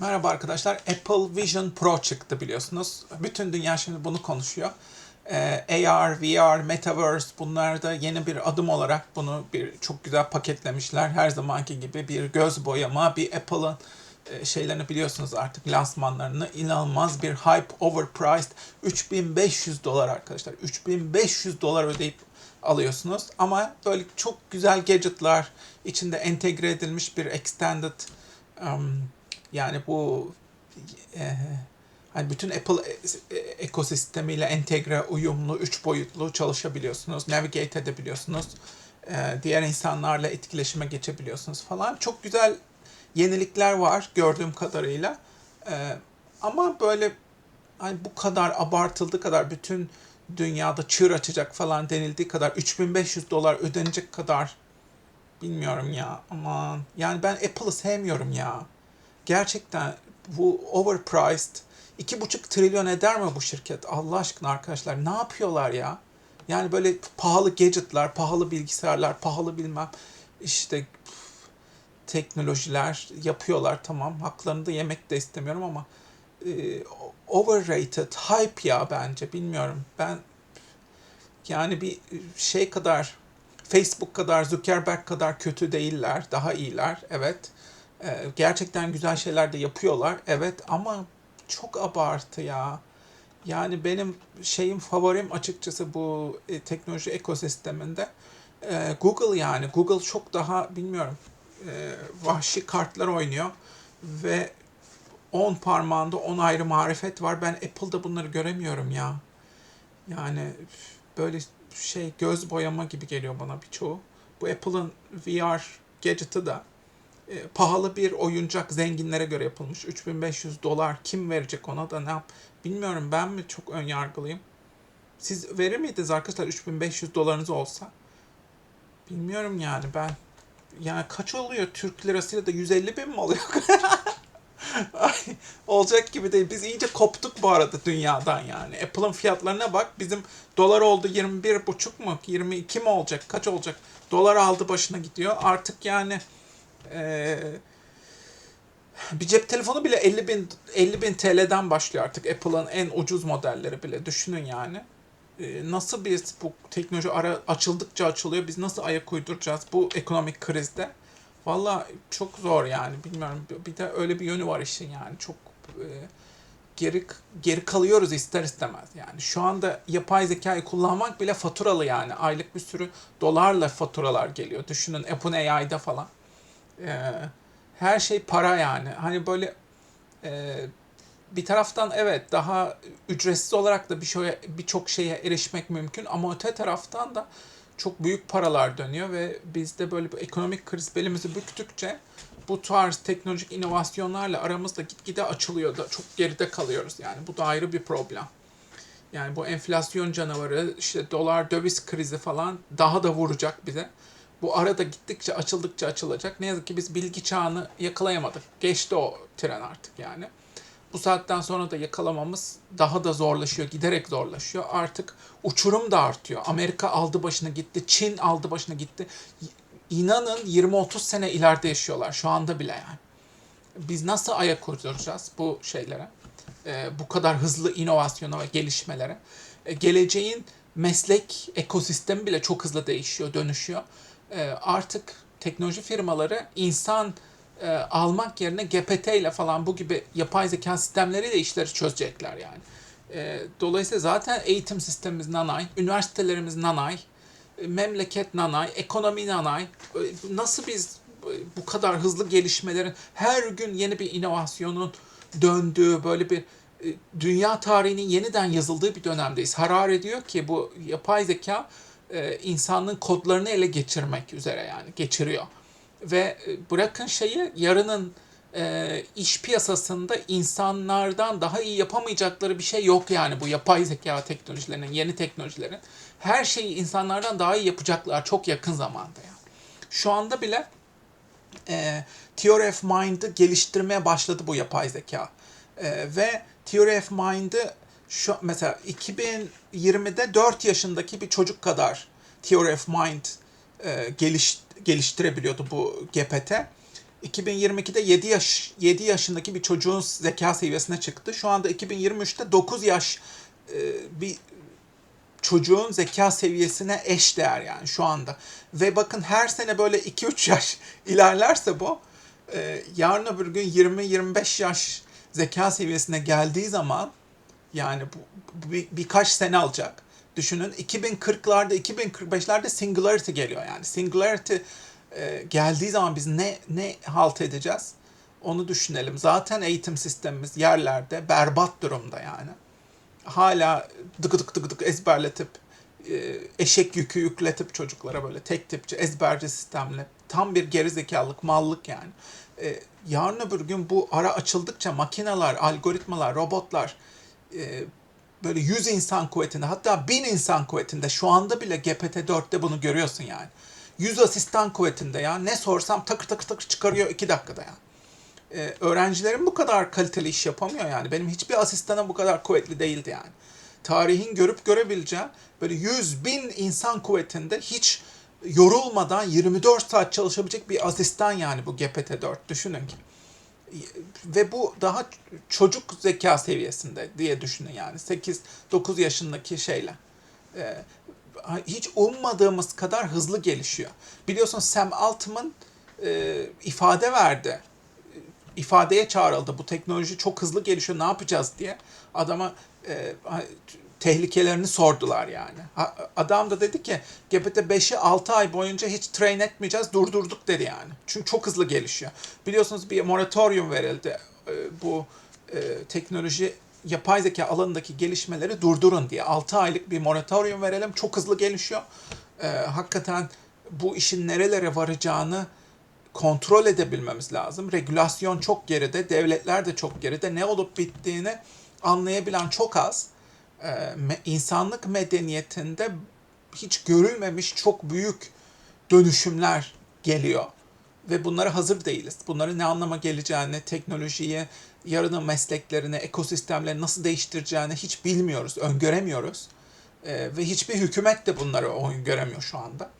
Merhaba arkadaşlar. Apple Vision Pro çıktı biliyorsunuz. Bütün dünya şimdi bunu konuşuyor. Ee, AR, VR, Metaverse bunlar da yeni bir adım olarak bunu bir çok güzel paketlemişler. Her zamanki gibi bir göz boyama, bir Apple'ın e, şeylerini biliyorsunuz artık lansmanlarını. inanılmaz bir hype overpriced 3500 dolar arkadaşlar. 3500 dolar ödeyip alıyorsunuz. Ama böyle çok güzel gadgetlar içinde entegre edilmiş bir extended um, yani bu e, hani bütün Apple e- e- ekosistemiyle entegre, uyumlu, üç boyutlu çalışabiliyorsunuz. Navigate edebiliyorsunuz. E, diğer insanlarla etkileşime geçebiliyorsunuz falan. Çok güzel yenilikler var gördüğüm kadarıyla. E, ama böyle hani bu kadar abartıldığı kadar bütün dünyada çığır açacak falan denildiği kadar 3500 dolar ödenecek kadar bilmiyorum ya aman yani ben Apple'ı sevmiyorum ya gerçekten bu overpriced iki buçuk trilyon eder mi bu şirket? Allah aşkına arkadaşlar ne yapıyorlar ya? Yani böyle pahalı gadgetlar pahalı bilgisayarlar pahalı bilmem işte teknolojiler yapıyorlar tamam. Haklarını da yemek de istemiyorum ama e, overrated hype ya bence bilmiyorum. Ben yani bir şey kadar Facebook kadar Zuckerberg kadar kötü değiller daha iyiler evet gerçekten güzel şeyler de yapıyorlar evet ama çok abartı ya yani benim şeyim favorim açıkçası bu e, teknoloji ekosisteminde e, Google yani Google çok daha bilmiyorum e, vahşi kartlar oynuyor ve 10 parmağında 10 ayrı marifet var. Ben Apple'da bunları göremiyorum ya. Yani böyle şey göz boyama gibi geliyor bana birçoğu. Bu Apple'ın VR gadget'ı da e, pahalı bir oyuncak zenginlere göre yapılmış. 3500 dolar kim verecek ona da ne yap? Bilmiyorum ben mi çok ön yargılıyım? Siz verir miydiniz arkadaşlar 3500 dolarınız olsa? Bilmiyorum yani ben. Yani kaç oluyor Türk lirasıyla da 150 bin mi oluyor? Ay, olacak gibi değil. Biz iyice koptuk bu arada dünyadan yani. Apple'ın fiyatlarına bak. Bizim dolar oldu 21 buçuk mu? 22 mi olacak? Kaç olacak? Dolar aldı başına gidiyor. Artık yani eee, bir cep telefonu bile 50 bin 50 bin TL'den başlıyor artık. Apple'ın en ucuz modelleri bile. Düşünün yani. Eee, nasıl biz bu teknoloji ara açıldıkça açılıyor. Biz nasıl ayak uyduracağız bu ekonomik krizde? Valla çok zor yani bilmiyorum. Bir de öyle bir yönü var işin yani. Çok e, geri geri kalıyoruz ister istemez. Yani şu anda yapay zekayı kullanmak bile faturalı yani. Aylık bir sürü dolarla faturalar geliyor. Düşünün OpenAI'da falan. E, her şey para yani. Hani böyle e, bir taraftan evet daha ücretsiz olarak da bir şeye birçok şeye erişmek mümkün ama öte taraftan da çok büyük paralar dönüyor ve bizde böyle bir ekonomik kriz belimizi büktükçe bu tarz teknolojik inovasyonlarla aramızda gitgide açılıyor da çok geride kalıyoruz yani bu da ayrı bir problem. Yani bu enflasyon canavarı, işte dolar döviz krizi falan daha da vuracak bize. Bu arada gittikçe açıldıkça açılacak. Ne yazık ki biz bilgi çağını yakalayamadık. Geçti o tren artık yani. Bu saatten sonra da yakalamamız daha da zorlaşıyor, giderek zorlaşıyor. Artık uçurum da artıyor. Amerika aldı başına gitti, Çin aldı başına gitti. İnanın 20-30 sene ileride yaşıyorlar şu anda bile yani. Biz nasıl ayak uyduracağız bu şeylere? Ee, bu kadar hızlı inovasyona ve gelişmelere. Ee, geleceğin meslek ekosistemi bile çok hızlı değişiyor, dönüşüyor. Ee, artık teknoloji firmaları insan e, almak yerine GPT ile falan bu gibi yapay zeka sistemleriyle işleri çözecekler yani. E, dolayısıyla zaten eğitim sistemimiz nanay, üniversitelerimiz nanay, e, memleket nanay, ekonomi nanay. E, Nasıl biz e, bu kadar hızlı gelişmelerin her gün yeni bir inovasyonun döndüğü böyle bir e, dünya tarihinin yeniden yazıldığı bir dönemdeyiz. Harare diyor ki bu yapay zeka e, insanlığın kodlarını ele geçirmek üzere yani geçiriyor ve e, bırakın şeyi yarının e, iş piyasasında insanlardan daha iyi yapamayacakları bir şey yok yani bu yapay zeka teknolojilerinin, yeni teknolojilerin. Her şeyi insanlardan daha iyi yapacaklar çok yakın zamanda yani. Şu anda bile e, Theory of Mind'ı geliştirmeye başladı bu yapay zeka. E, ve Theory of Mind'ı şu mesela 2020'de 4 yaşındaki bir çocuk kadar Theory of Mind e, geliş, geliştirebiliyordu bu GPT. 2022'de 7 yaş 7 yaşındaki bir çocuğun zeka seviyesine çıktı. Şu anda 2023'te 9 yaş e, bir çocuğun zeka seviyesine eş değer yani şu anda. Ve bakın her sene böyle 2-3 yaş ilerlerse bu e, yarın öbür gün 20-25 yaş zeka seviyesine geldiği zaman yani bu, bu bir, birkaç sene alacak. Düşünün 2040'larda 2045'lerde singularity geliyor yani. Singularity e, geldiği zaman biz ne ne halt edeceğiz? Onu düşünelim. Zaten eğitim sistemimiz yerlerde berbat durumda yani. Hala dık dık dık dık ezberletip e, eşek yükü yükletip çocuklara böyle tek tipçi ezberci sistemle tam bir gerizekalılık, mallık yani. E, yarın öbür gün bu ara açıldıkça makineler, algoritmalar, robotlar e, böyle 100 insan kuvvetinde hatta 1000 insan kuvvetinde şu anda bile GPT-4'te bunu görüyorsun yani. 100 asistan kuvvetinde ya ne sorsam takır takır takır çıkarıyor 2 dakikada ya. Ee, öğrencilerim bu kadar kaliteli iş yapamıyor yani. Benim hiçbir asistanım bu kadar kuvvetli değildi yani. Tarihin görüp görebileceği böyle 100 bin insan kuvvetinde hiç yorulmadan 24 saat çalışabilecek bir asistan yani bu GPT-4 düşünün ki ve bu daha çocuk zeka seviyesinde diye düşünün yani 8-9 yaşındaki şeyle. Ee, hiç ummadığımız kadar hızlı gelişiyor. Biliyorsun Sam Altman e, ifade verdi. İfadeye çağrıldı. Bu teknoloji çok hızlı gelişiyor. Ne yapacağız diye. Adama e, tehlikelerini sordular yani. Adam da dedi ki GPT-5'i 6 ay boyunca hiç train etmeyeceğiz durdurduk dedi yani. Çünkü çok hızlı gelişiyor. Biliyorsunuz bir moratorium verildi. E, bu e, teknoloji yapay zeka alanındaki gelişmeleri durdurun diye. 6 aylık bir moratorium verelim. Çok hızlı gelişiyor. E, hakikaten bu işin nerelere varacağını kontrol edebilmemiz lazım. Regülasyon çok geride, devletler de çok geride. Ne olup bittiğini anlayabilen çok az insanlık medeniyetinde hiç görülmemiş çok büyük dönüşümler geliyor. Ve bunlara hazır değiliz. Bunların ne anlama geleceğini, teknolojiyi, yarının mesleklerini, ekosistemleri nasıl değiştireceğini hiç bilmiyoruz, öngöremiyoruz. E, ve hiçbir hükümet de bunları öngöremiyor şu anda.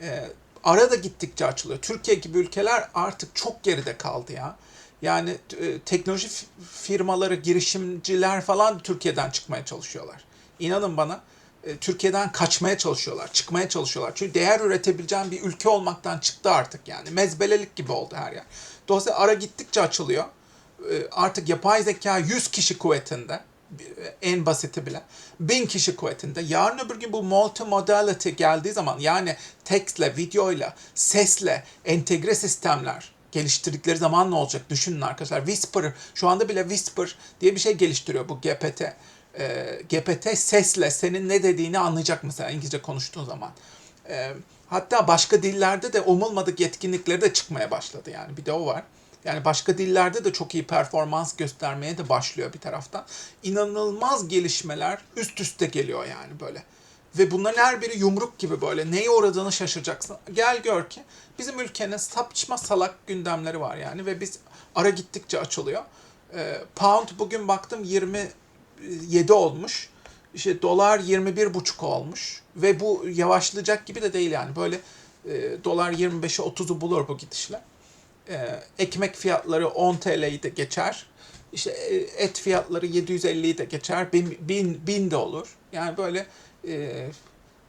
E, arada gittikçe açılıyor. Türkiye gibi ülkeler artık çok geride kaldı ya. Yani e, teknoloji firmaları, girişimciler falan Türkiye'den çıkmaya çalışıyorlar. İnanın bana e, Türkiye'den kaçmaya çalışıyorlar, çıkmaya çalışıyorlar. Çünkü değer üretebileceğin bir ülke olmaktan çıktı artık yani. Mezbelelik gibi oldu her yer. Dolayısıyla ara gittikçe açılıyor. E, artık yapay zeka 100 kişi kuvvetinde en basiti bile. Bin kişi kuvvetinde. Yarın öbür gün bu multimodality geldiği zaman yani tekstle, videoyla, sesle, entegre sistemler geliştirdikleri zaman ne olacak? Düşünün arkadaşlar. Whisper, şu anda bile Whisper diye bir şey geliştiriyor bu GPT. E, GPT sesle senin ne dediğini anlayacak mesela İngilizce konuştuğun zaman. E, hatta başka dillerde de umulmadık yetkinlikleri de çıkmaya başladı yani. Bir de o var. Yani başka dillerde de çok iyi performans göstermeye de başlıyor bir taraftan. İnanılmaz gelişmeler üst üste geliyor yani böyle. Ve bunların her biri yumruk gibi böyle. Neye uğradığını şaşıracaksın. Gel gör ki bizim ülkenin saçma salak gündemleri var yani. Ve biz ara gittikçe açılıyor. E, pound bugün baktım 27 olmuş. İşte dolar 21 buçuk olmuş. Ve bu yavaşlayacak gibi de değil yani. Böyle e, dolar 25'i 30'u bulur bu gidişle. E, ekmek fiyatları 10 TL'yi de geçer. İşte e, et fiyatları 750'yi de geçer. 1000, 1000, 1000 de olur. Yani böyle e,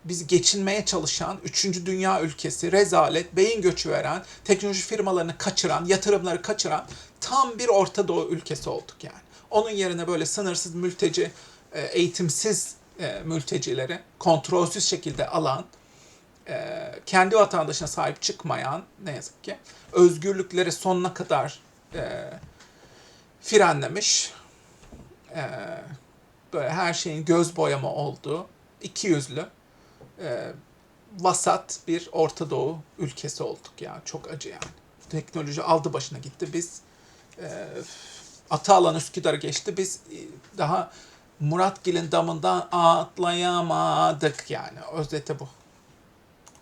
biz geçinmeye çalışan, üçüncü dünya ülkesi, rezalet, beyin göçü veren, teknoloji firmalarını kaçıran, yatırımları kaçıran tam bir Orta Doğu ülkesi olduk yani. Onun yerine böyle sınırsız mülteci, e, eğitimsiz e, mültecileri kontrolsüz şekilde alan, e, kendi vatandaşına sahip çıkmayan ne yazık ki özgürlükleri sonuna kadar frenlemiş, böyle her şeyin göz boyama olduğu iki yüzlü e, vasat bir Orta Doğu ülkesi olduk ya. Çok acı yani. Teknoloji aldı başına gitti. Biz e, Atalan Üsküdar'ı geçti. Biz e, daha Muratgil'in damından atlayamadık yani. Özeti bu.